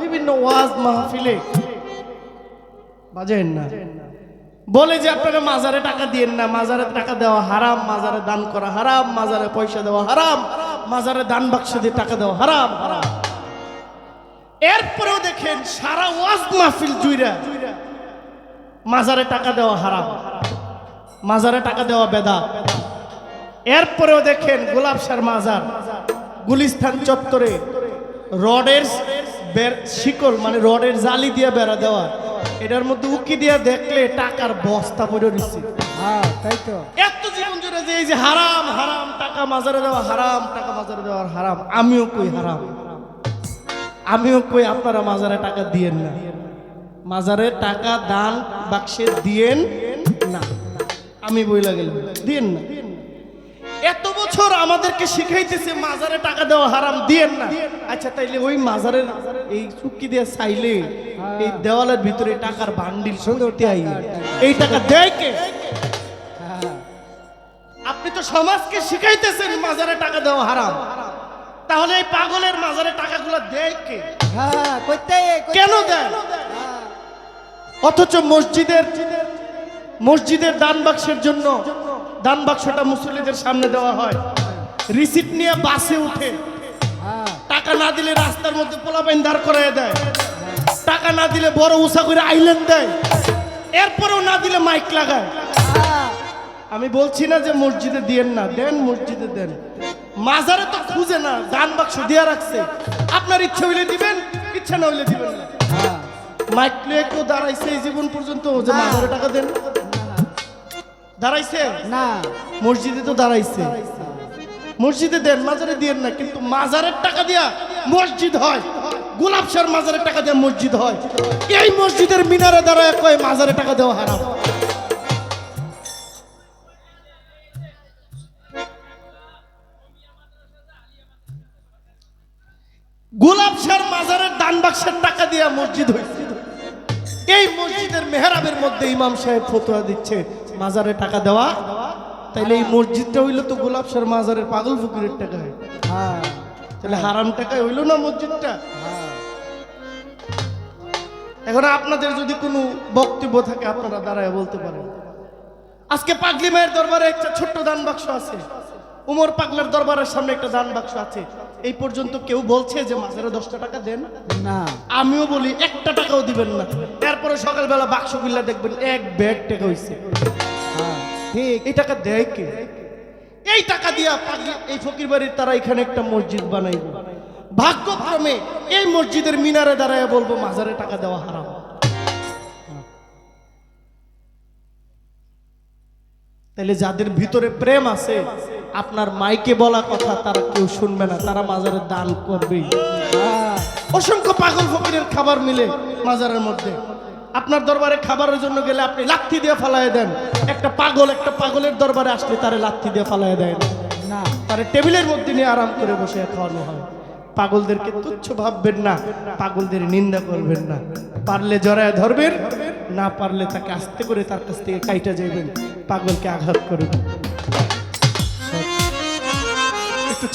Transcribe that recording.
বিভিন্ন ওয়াজ মাহফিলে। বাজেন না। বলে যে আপনারা মাজারে টাকা দিয়েন না, মাজারে টাকা দেওয়া হারাম, মাজারে দান করা হারাম, মাজারে পয়সা দেওয়া হারাম, মাজারে দান বাক্স দিয়ে টাকা দেওয়া হারাম হারাম। এরপরেও দেখেন সারা ওয়াজ মাহফিল জুইরা মাজারে টাকা দেওয়া হারাম, মাজারে টাকা দেওয়া বেদা। এরপরেও দেখেন গোলাপ সার মাজার, গুলিস্তান চত্বরে রডের শিকল মানে রডের জালি দিয়ে বেড়া দেওয়া। এটার মধ্যে উকি দিয়ে দেখলে টাকার বস্তা পড়ে দিচ্ছে হ্যাঁ তাই তো। এত জীবন জুড়ে যে এই যে হারাম হারাম টাকা মাজারে দেওয়া হারাম টাকা মাজারে দেওয়ার হারাম আমিও কই হারাম? আমিও কই আপনারা মাজারে টাকা দিয়েন না? মাজারে টাকা দান বাক্সে দিয়েন না। আমি বইলা গেলাম দিয়েন না? বছর আমাদেরকে শিখাইতেছে মাজারে টাকা দেওয়া হারাম দিয়েন না। আচ্ছা তাইলে ওই মাজারের এই চুক্তি দিয়ে চাইলে এই দেওয়ালের ভিতরে টাকার বান্ডিল সুন্দর এই টাকা দেয় কে? আপনি তো সমাজকে শিখাইতেছেন মাজারে টাকা দেওয়া হারাম। তাহলে এই পাগলের মাজারে টাকাগুলো দেয় কে? হ্যাঁ। কেন দেয়? অথচ মসজিদের মসজিদের দান বাক্সের জন্য দান বাক্সটা মুসল্লিদের সামনে দেওয়া হয়। রিসিপ্ট নিয়ে বাসে উঠে টাকা না দিলে রাস্তার মধ্যে পোলাপাইন দাঁড় করায় দেয়। টাকা না দিলে বড় উষা করে আইল্যান্ড দেয়। এরপরেও না দিলে মাইক লাগায়। আমি বলছি না যে মসজিদে দিয়েন না, দেন মসজিদে দেন। মাজারে তো খুঁজে না, দান বাক্স দিয়া রাখছে। আপনার ইচ্ছা হইলে দিবেন, ইচ্ছা না হইলে দিবেন না। মাইক লয়ে দাঁড়াইছে এই জীবন পর্যন্ত, যে। মাজারে টাকা দেন দাঁড়াইছে? না। মসজিদে তো দাঁড়াইছে। মসজিদে দেন মাজারে দিয়েন না কিন্তু মাজারের টাকা দিয়া মসজিদ হয়। গোলাপ মাজারের টাকা দিয়া মসজিদ হয়। এই মসজিদের মিনারে দাঁড়ায় কয় মাজারে টাকা দেওয়া হারাম। গোলাপ মাজারের দান বাক্সের টাকা দিয়া মসজিদ হয়েছে এই মসজিদের মেহরাবের মধ্যে ইমাম সাহেব ফতোয়া দিচ্ছে মাজারে টাকা দেওয়া তাইলে এই মসজিদটা হইল তো গোলাপ শাহর মাজারের পাগল ফুকুরের টাকা। হ্যাঁ। তাহলে হারাম টাকায় হইল না মসজিদটা? হ্যাঁ। এখন আপনাদের যদি কোনো বক্তব্য থাকে আপনারা দাঁড়ায় বলতে পারেন। আজকে পাগলি মায়ের দরবারে একটা ছোট্ট দান বাক্স আছে। উমর পাগলার দরবারের সামনে একটা দান বাক্স আছে। এই পর্যন্ত কেউ বলছে যে মাঝারে দশটা টাকা দেন? না। আমিও বলি একটা টাকাও দিবেন না। এরপরে সকালবেলা বাক্সগুলা দেখবেন এক ব্যাগ টাকা হইছে। হ্যাঁ ঠিক। এই টাকা দেয় কে? এই টাকা দিয়া পাগলি এই ফকির বাড়ির তারা এখানে একটা মসজিদ বানাইব। ভাগ্যক্রমে এই মসজিদের মিনারে দাঁড়ায় বলব মাজারে টাকা দেওয়া হারাম। তাহলে যাদের ভিতরে প্রেম আছে আপনার মাইকে বলা কথা তারা কেউ শুনবে না তারা মাজারে দান করবেই। হ্যাঁ অসংখ্য পাগল ফকিরের খাবার মিলে মাজারের মধ্যে। আপনার দরবারে খাবারের জন্য গেলে আপনি লাথি দিয়ে ফালাই দেন। একটা পাগল একটা পাগলের দরবারে আসলে তারে লাথি দিয়ে ফালাই দেন না। তারে টেবিলের মধ্যে নিয়ে আরাম করে বসে খাওয়ানো হয়। পাগলদেরকে তুচ্ছ ভাববেন না পাগলদের নিন্দা করবেন না। পারলে জড়ায় ধরবেন না পারলে তাকে আস্তে করে তার কাছ থেকে কাইটা যাইবেন পাগলকে আঘাত করবেন। একটু